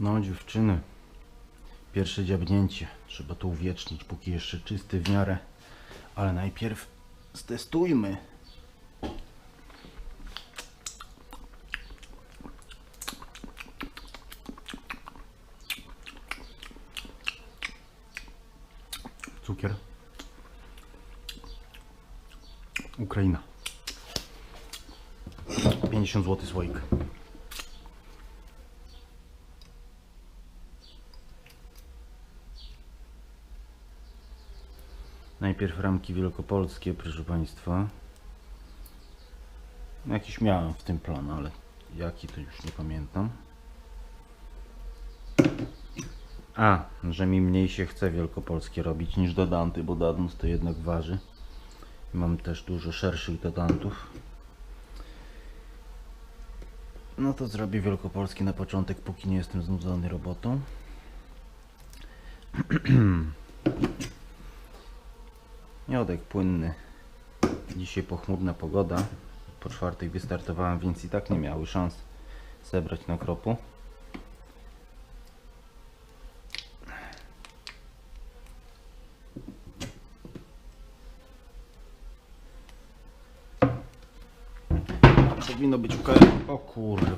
No dziewczyny, pierwsze dziabnięcie. Trzeba to uwiecznić, póki jeszcze czysty w miarę. Ale najpierw stestujmy. Cukier. Ukraina. 50 zł słoik. Najpierw ramki wielkopolskie, proszę Państwa. Jakiś miałem w tym plan, ale jaki to już nie pamiętam. A, że mi mniej się chce wielkopolskie robić niż dodanty, bo dadant to jednak waży. Mam też dużo szerszych dodantów. No to zrobię wielkopolskie na początek, póki nie jestem znudzony robotą. Miodek płynny. Dzisiaj pochmurna pogoda. Po czwartej wystartowałem, więc i tak nie miały szans zebrać na kropu. Powinno być UK. O kurde.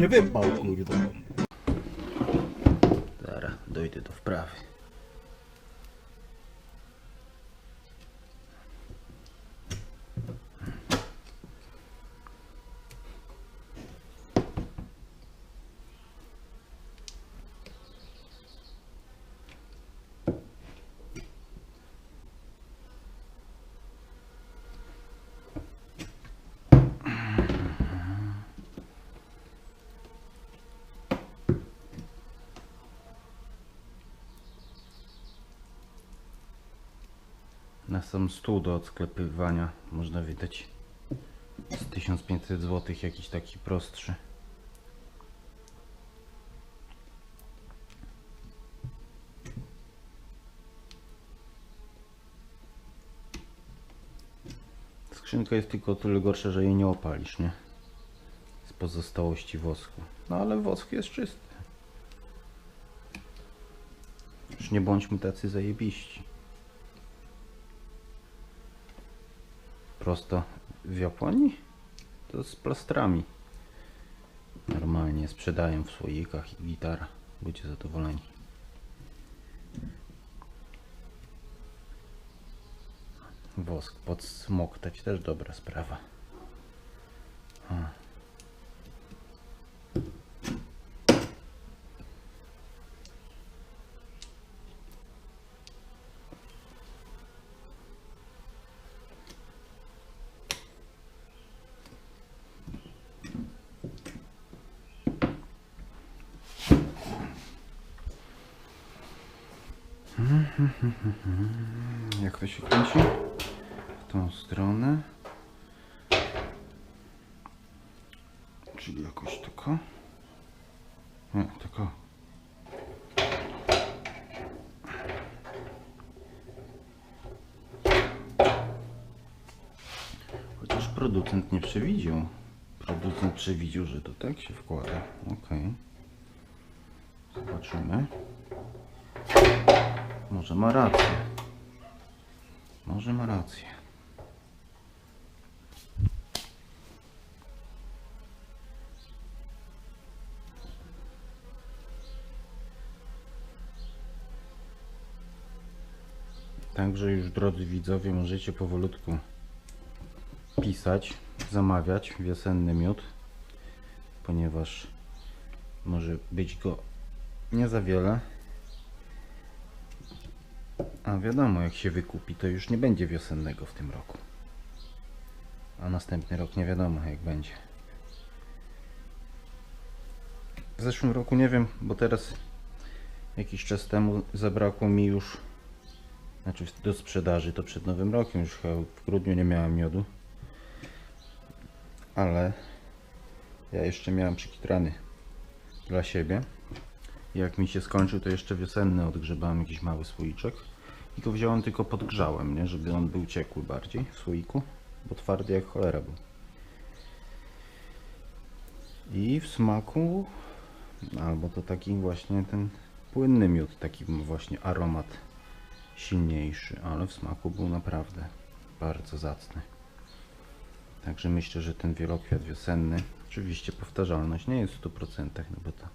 Nie wypał, kurde. Zaraz Na sam stół do odsklepywania można wydać z 1500 zł jakiś taki prostszy. Skrzynka jest tylko o tyle gorsza, że jej nie opalisz, nie? Z pozostałości wosku. No ale wosk jest czysty. Już nie bądźmy tacy zajebiści. Prosto w Japonii? To z plastrami. Normalnie sprzedają w słoikach i gitara. Ludzie zadowoleni. Wosk podsmoktać też dobra sprawa. Jak to się kręci? W tą stronę. Czyli jakoś tako. Nie, tako. Chociaż producent nie przewidział. Producent przewidział, że to tak się wkłada. Okej. Zobaczymy. Może ma rację. Może ma rację. Także już drodzy widzowie możecie powolutku pisać, zamawiać wiosenny miód, ponieważ może być go nie za wiele. A wiadomo, jak się wykupi, to już nie będzie wiosennego w tym roku. A następny rok nie wiadomo, jak będzie. W zeszłym roku nie wiem, bo teraz jakiś czas temu zabrakło mi już, znaczy do sprzedaży, to przed nowym rokiem, już chyba w grudniu nie miałem miodu. Ale ja jeszcze miałem przykitrany dla siebie. Jak mi się skończył, to jeszcze wiosenny odgrzebałem jakiś mały słoiczek. I go wziąłem tylko podgrzałem, nie? Żeby on był ciekły bardziej w słoiku, bo twardy jak cholera był. I w smaku, albo to taki właśnie ten płynny miód, taki właśnie aromat silniejszy, ale w smaku był naprawdę bardzo zacny. Także myślę, że ten wielokwiat wiosenny, oczywiście powtarzalność nie jest w 100%, no bo to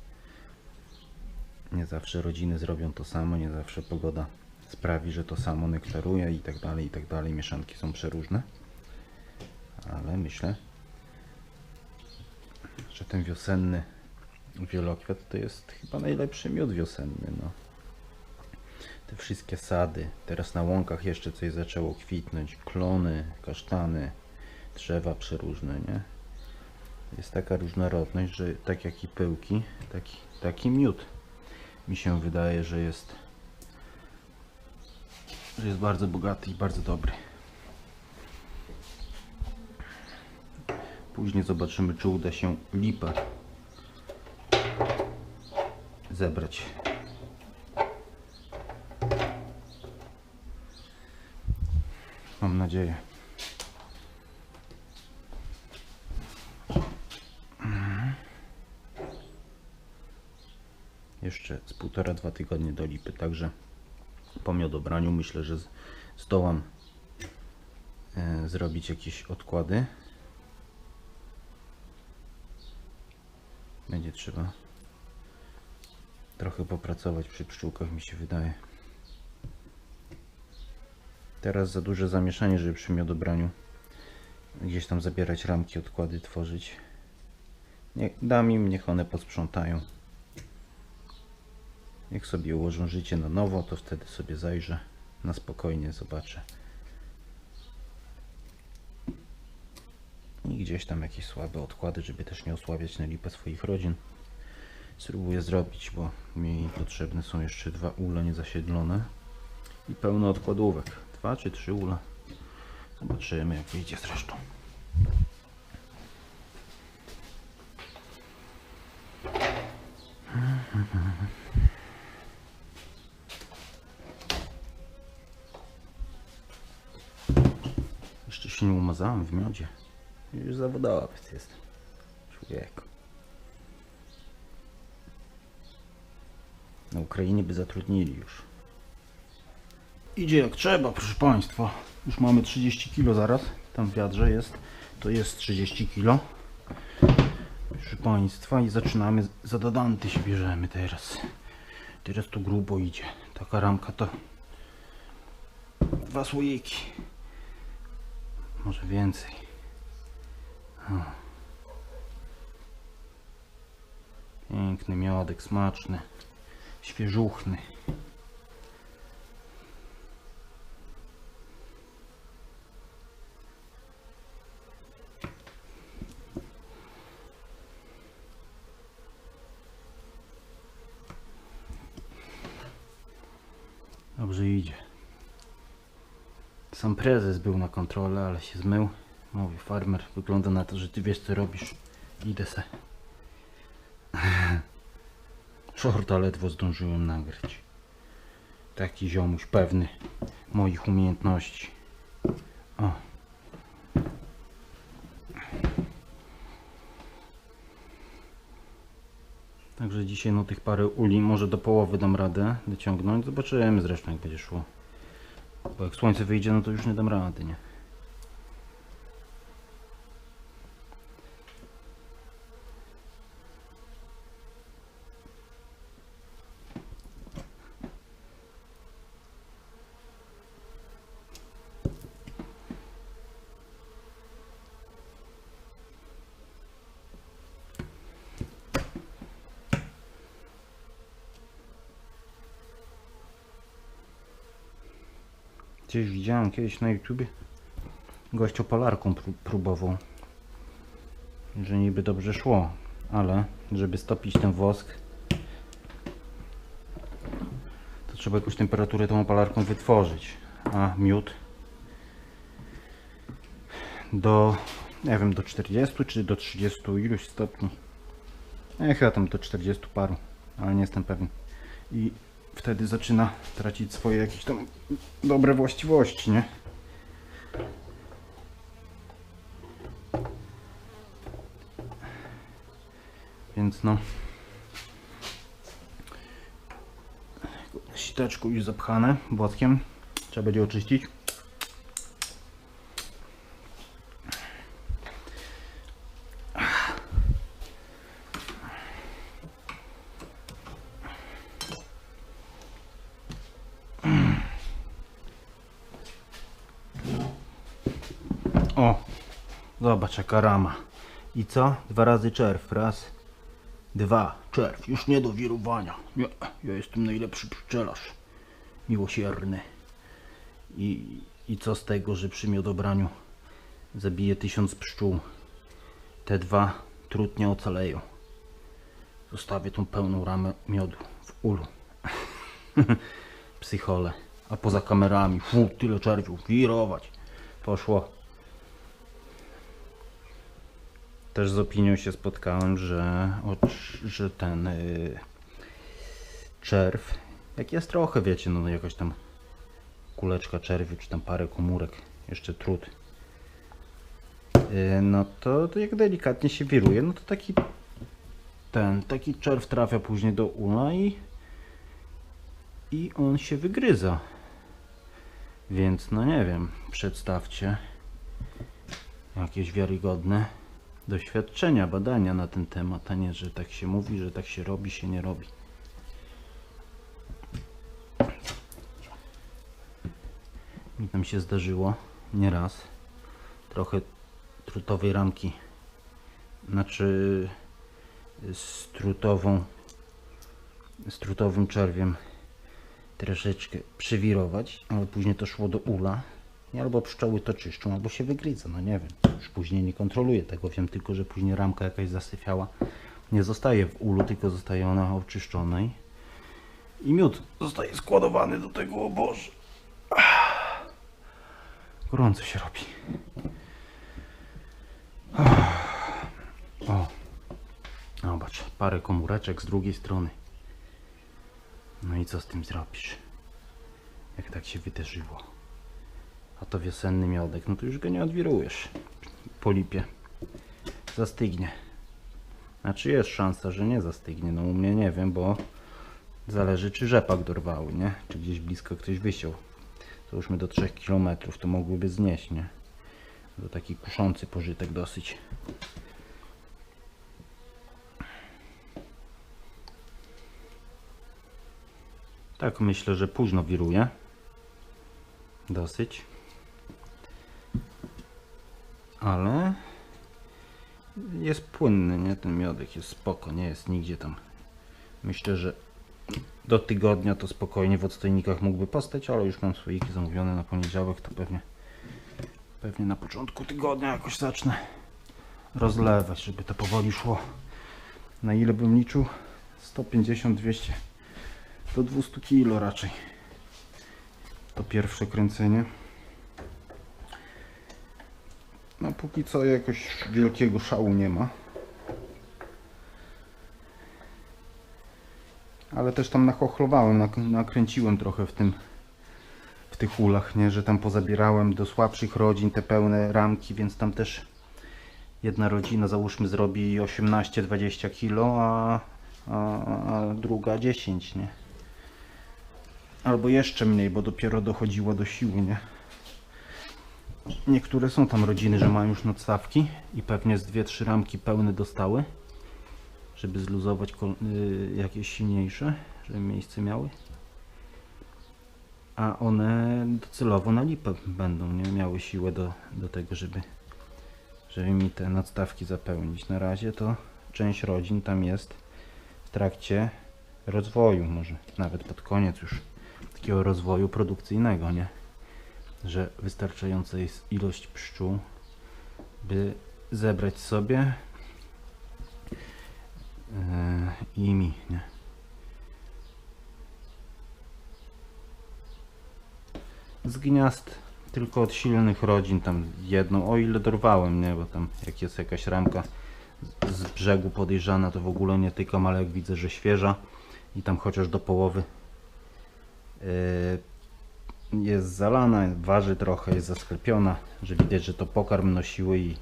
nie zawsze rodziny zrobią to samo, nie zawsze pogoda sprawi, że to samo nektaruje i tak dalej, i tak dalej. Mieszanki są przeróżne, ale myślę, że ten wiosenny wielokwiat to jest chyba najlepszy miód wiosenny. No. Te wszystkie sady, teraz na łąkach jeszcze coś zaczęło kwitnąć, klony, kasztany, drzewa przeróżne, nie? Jest taka różnorodność, że tak jak i pyłki, taki, taki miód mi się wydaje, że jest że jest bardzo bogaty i bardzo dobry. Później zobaczymy, czy uda się lipę zebrać. Mam nadzieję. Jeszcze z półtora, dwa tygodnie do lipy, także po miodobraniu myślę, że zdołam e, zrobić jakieś odkłady. Będzie trzeba trochę popracować przy pszczółkach, mi się wydaje. Teraz za duże zamieszanie, żeby przy miodobraniu gdzieś tam zabierać ramki, odkłady tworzyć. Nie, dam im, niech one posprzątają. Jak sobie ułożą życie na nowo, to wtedy sobie zajrzę na spokojnie, zobaczę. I gdzieś tam jakieś słabe odkłady, żeby też nie osłabiać na lipę swoich rodzin. Spróbuję zrobić, bo mi potrzebne są jeszcze dwa ule niezasiedlone i pełno odkładówek. Dwa czy trzy ule. Zobaczymy jak wyjdzie zresztą. Jeszcze się nie umazałem w miodzie. Już zawodowiec jest. Człowieku. Na Ukrainie by zatrudnili już. Idzie jak trzeba, proszę Państwa. Już mamy 30 kg zaraz. Tam w wiadrze jest. To jest 30 kg. Proszę Państwa i zaczynamy. Za dodanty się bierzemy teraz. Teraz tu grubo idzie. Taka ramka to dwa słoiki. Może więcej. O. Piękny miodek, smaczny, świeżuchny. Dobrze idzie. Sam prezes był na kontrolę, ale się zmył. Mówi farmer, wygląda na to, że ty wiesz co robisz. Idę se. Shorta ledwo zdążyłem nagrać. Taki ziomuś pewny moich umiejętności. O. Także dzisiaj no tych parę uli może do połowy dam radę dociągnąć. Zobaczymy zresztą jak będzie szło. Bo jak słońce wyjdzie, no to już nie dam rady, nie? Gdzieś widziałem kiedyś na YouTubie gość opalarką pró- próbował. Że niby dobrze szło. ale żeby stopić ten wosk, to trzeba jakąś temperaturę tą opalarką wytworzyć. A miód do, nie wiem, do 40 czy do 30 iluś stopni. Nie, chyba tam do 40 paru, ale nie jestem pewien. I wtedy zaczyna tracić swoje jakieś tam dobre właściwości, nie? Więc no. Siteczku już zapchane włoskiem. Trzeba będzie oczyścić. O, zobacz jaka rama. I co? Dwa razy czerw. Raz, dwa. Czerw. Już nie do wirowania. Nie, ja jestem najlepszy pszczelarz. Miłosierny. I, I co z tego, że przy miodobraniu zabije tysiąc pszczół. Te dwa trudnie ocaleją. Zostawię tą pełną ramę miodu w ulu. Psychole. A poza kamerami, fu, tyle czerwiów, wirować. Poszło. Też z opinią się spotkałem, że, że ten y, czerw, jak jest trochę, wiecie, no jakaś tam kuleczka czerwiu, czy tam parę komórek, jeszcze trud, y, no to, to jak delikatnie się wiruje, no to taki ten, taki czerw trafia później do ula i i on się wygryza. Więc no nie wiem, przedstawcie jakieś wiarygodne doświadczenia, badania na ten temat, a nie, że tak się mówi, że tak się robi, się nie robi. Mi tam się zdarzyło nieraz trochę trutowej ramki, znaczy z trutową, z trutowym czerwiem troszeczkę przywirować, ale później to szło do ula i albo pszczoły to czyszczą, albo się wygryza, no nie wiem. Już później nie kontroluję tego, wiem tylko, że później ramka jakaś zasyfiała. Nie zostaje w ulu, tylko zostaje ona oczyszczonej. I miód zostaje składowany do tego obozu. Gorąco się robi. O, zobacz, parę komóreczek z drugiej strony. No i co z tym zrobisz? Jak tak się wydarzyło? A to wiosenny miodek, no to już go nie odwirujesz. Po lipie. Zastygnie. Znaczy jest szansa, że nie zastygnie. No u mnie nie wiem, bo zależy czy rzepak dorwały, nie? Czy gdzieś blisko ktoś wysiął. To już my do 3 km to mogłyby znieść, nie? To taki kuszący pożytek dosyć. Tak myślę, że późno wiruje. Dosyć. Ale jest płynny, nie? Ten miodek jest spoko, nie jest nigdzie tam. Myślę, że do tygodnia to spokojnie w odstojnikach mógłby postać, ale już mam słoiki zamówione na poniedziałek, to pewnie pewnie na początku tygodnia jakoś zacznę rozlewać, żeby to powoli szło. Na ile bym liczył? 150-200 do 200 kg raczej. To pierwsze kręcenie. No póki co jakoś wielkiego szału nie ma. Ale też tam nachochlowałem, nak- nakręciłem trochę w tym w tych ulach, nie, że tam pozabierałem do słabszych rodzin te pełne ramki, więc tam też jedna rodzina załóżmy zrobi 18-20 kg, a, a, a druga 10, nie? Albo jeszcze mniej, bo dopiero dochodziło do siły, nie? Niektóre są tam rodziny, że mają już nadstawki i pewnie z 2-3 ramki pełne dostały, żeby zluzować y, jakieś silniejsze, żeby miejsce miały. A one docelowo na lipę będą, nie miały siłę do, do tego, żeby, żeby mi te nadstawki zapełnić. Na razie to część rodzin tam jest w trakcie rozwoju, może nawet pod koniec już takiego rozwoju produkcyjnego, nie? Że wystarczająca jest ilość pszczół, by zebrać sobie i mi, nie? Z gniazd tylko od silnych rodzin tam jedną, o ile dorwałem, nie? Bo tam jak jest jakaś ramka z- z brzegu podejrzana, to w ogóle nie tykam, ale jak widzę, że świeża i tam chociaż do połowy yy, jest zalana, waży trochę, jest zasklepiona, że widać, że to pokarm nosiły i,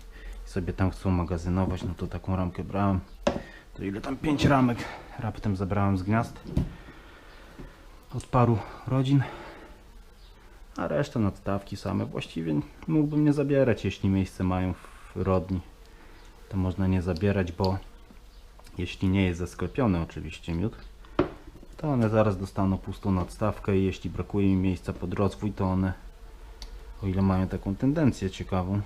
sobie tam chcą magazynować, no to taką ramkę brałem. To ile tam? 5 ramek raptem zabrałem z gniazd od paru rodzin. A reszta nadstawki same. Właściwie mógłbym nie zabierać, jeśli miejsce mają w rodni. To można nie zabierać, bo jeśli nie jest zasklepiony oczywiście miód, to one zaraz dostaną pustą nadstawkę i jeśli brakuje im miejsca pod rozwój, to one, o ile mają taką tendencję ciekawą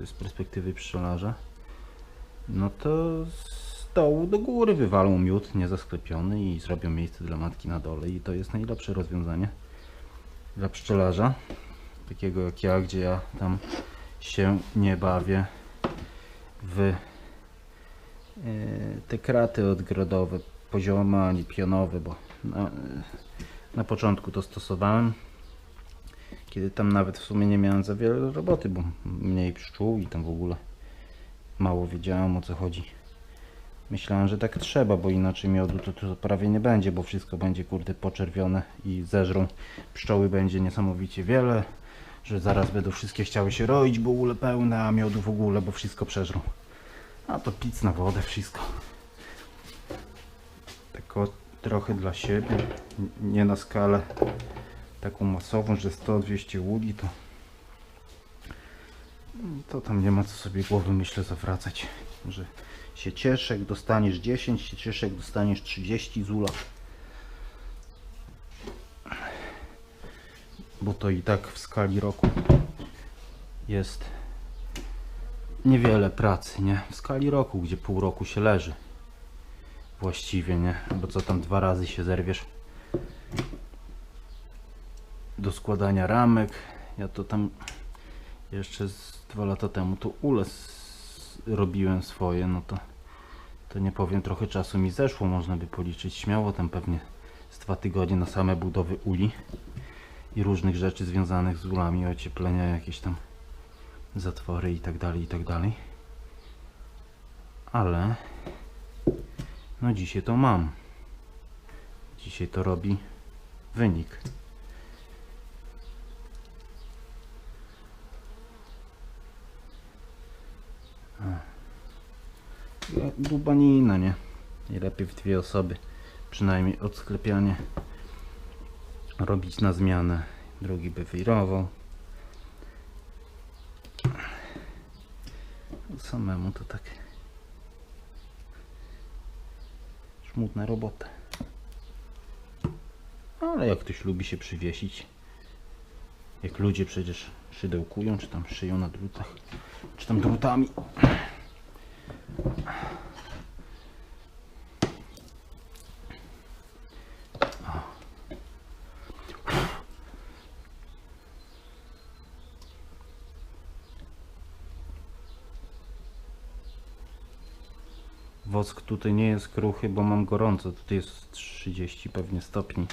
yy, z perspektywy pszczelarza, no to z dołu do góry wywalą miód niezasklepiony i zrobią miejsce dla matki na dole. I to jest najlepsze rozwiązanie dla pszczelarza, takiego jak ja, gdzie ja tam się nie bawię w e, te kraty odgrodowe, poziome ani pionowe, bo na, na początku to stosowałem, kiedy tam nawet w sumie nie miałem za wiele roboty, bo mniej pszczół i tam w ogóle mało wiedziałem o co chodzi. Myślałem, że tak trzeba, bo inaczej miodu to, to prawie nie będzie, bo wszystko będzie kurde poczerwione i zeżrą. Pszczoły będzie niesamowicie wiele, że zaraz będą wszystkie chciały się roić, bo ule pełne, a miodu w ogóle, bo wszystko przeżrą. A to pic na wodę, wszystko. Tak o, trochę dla siebie, nie na skalę taką masową, że 100-200 uli to to tam nie ma co sobie głowy myślę zawracać, że się cieszę, dostaniesz 10, się cieszę, dostaniesz 30 zula. Bo to i tak w skali roku jest niewiele pracy, nie? W skali roku, gdzie pół roku się leży. Właściwie, nie? Bo co tam dwa razy się zerwiesz do składania ramek. Ja to tam jeszcze z dwa lata temu to ule robiłem swoje, no to to nie powiem, trochę czasu mi zeszło, można by policzyć śmiało, tam pewnie z dwa tygodnie na same budowy uli i różnych rzeczy związanych z ulami, ocieplenia, jakieś tam zatwory i tak dalej, i tak dalej. Ale no dzisiaj to mam. Dzisiaj to robi wynik. Dubanina, nie? Najlepiej w dwie osoby. Przynajmniej odsklepianie robić na zmianę. Drugi by wyjrował. Samemu to tak smutna robota. Ale jak ktoś lubi się przywiesić, jak ludzie przecież szydełkują, czy tam szyją na drutach, czy tam drutami. Wosk tutaj nie jest kruchy, bo mam gorąco. Tutaj jest 30 pewnie stopni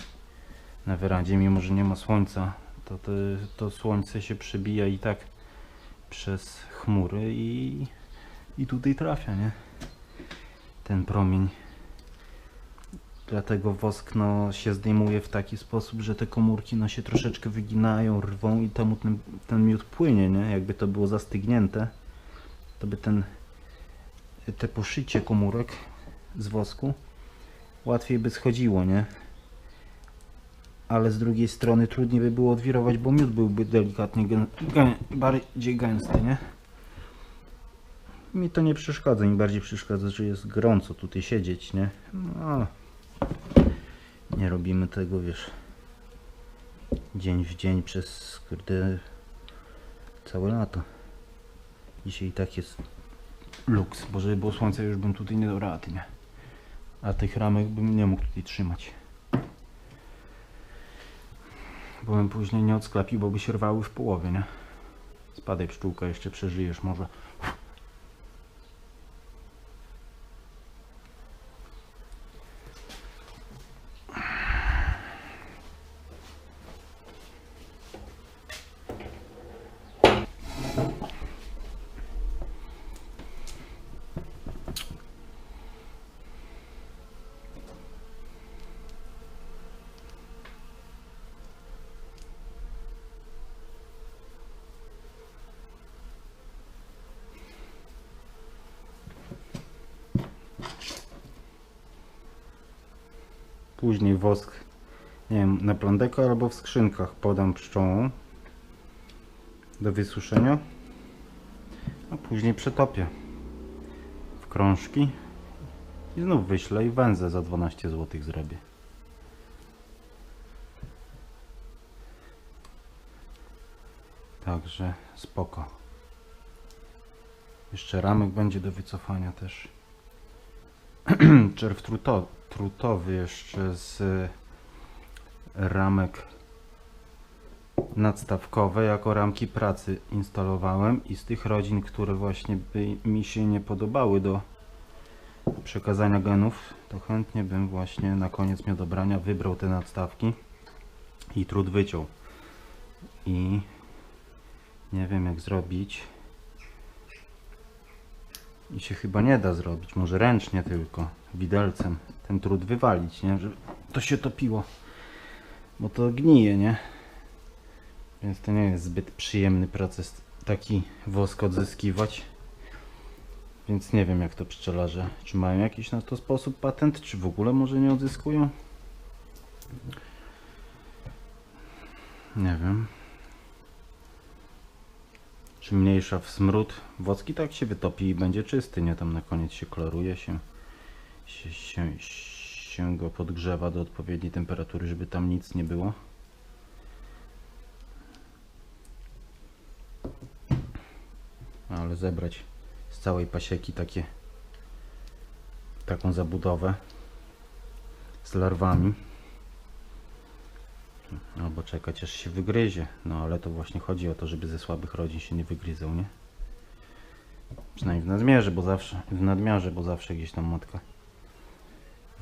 na werandzie, mimo że nie ma słońca. To, to, to słońce się przebija i tak przez chmury i, i tutaj trafia, nie? Ten promień. Dlatego wosk no, się zdejmuje w taki sposób, że te komórki no, się troszeczkę wyginają, rwą i temu ten, ten miód płynie, nie? Jakby to było zastygnięte, to by ten te poszycie komórek z wosku łatwiej by schodziło, nie? Ale z drugiej strony trudniej by było odwirować, bo miód byłby delikatnie gę, gę, bardziej gęsty, nie? Mi to nie przeszkadza, mi bardziej przeszkadza, że jest gorąco tutaj siedzieć, nie? No, nie robimy tego, wiesz, dzień w dzień przez, kurde, całe lato. Dzisiaj i tak jest luks, bo żeby było słońce już bym tutaj nie dał rady, nie? A tych ramek bym nie mógł tutaj trzymać. Bo bym później nie odsklepił, bo by się rwały w połowie, nie? Spadaj pszczółka, jeszcze przeżyjesz może. Później wosk, nie wiem, na plandeko albo w skrzynkach podam pszczołom do wysuszenia. A później przetopię w krążki i znów wyślę i węzę za 12 zł zrobię. Także spoko. Jeszcze ramek będzie do wycofania też. Czerw truto, trutowy jeszcze z ramek nadstawkowe jako ramki pracy instalowałem i z tych rodzin, które właśnie by mi się nie podobały do przekazania genów, to chętnie bym właśnie na koniec miodobrania wybrał te nadstawki i trud wyciął. I nie wiem jak zrobić. I się chyba nie da zrobić, może ręcznie tylko, widelcem, ten trud wywalić, nie? Żeby to się topiło, bo to gnije, nie? Więc to nie jest zbyt przyjemny proces taki wosk odzyskiwać. Więc nie wiem jak to pszczelarze, czy mają jakiś na to sposób patent, czy w ogóle może nie odzyskują. Nie wiem. Czy mniejsza w smród, woski tak się wytopi i będzie czysty, nie tam na koniec się kloruje się, się, się, się go podgrzewa do odpowiedniej temperatury, żeby tam nic nie było. Ale zebrać z całej pasieki takie taką zabudowę z larwami. Albo czekać aż się wygryzie. No ale to właśnie chodzi o to żeby ze słabych rodzin się nie wygryzał nie? Przynajmniej w nadmiarze bo zawsze w nadmiarze bo zawsze gdzieś tam matka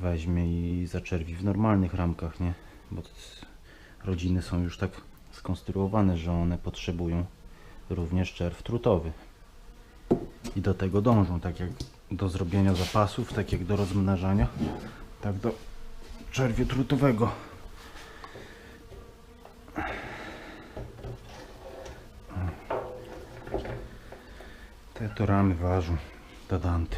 weźmie i zaczerwi w normalnych ramkach nie bo rodziny są już tak skonstruowane że one potrzebują również czerw trutowy i do tego dążą, tak jak do zrobienia zapasów, tak jak do rozmnażania, tak do czerwiu trutowego. Te to ramy ważą do Danty.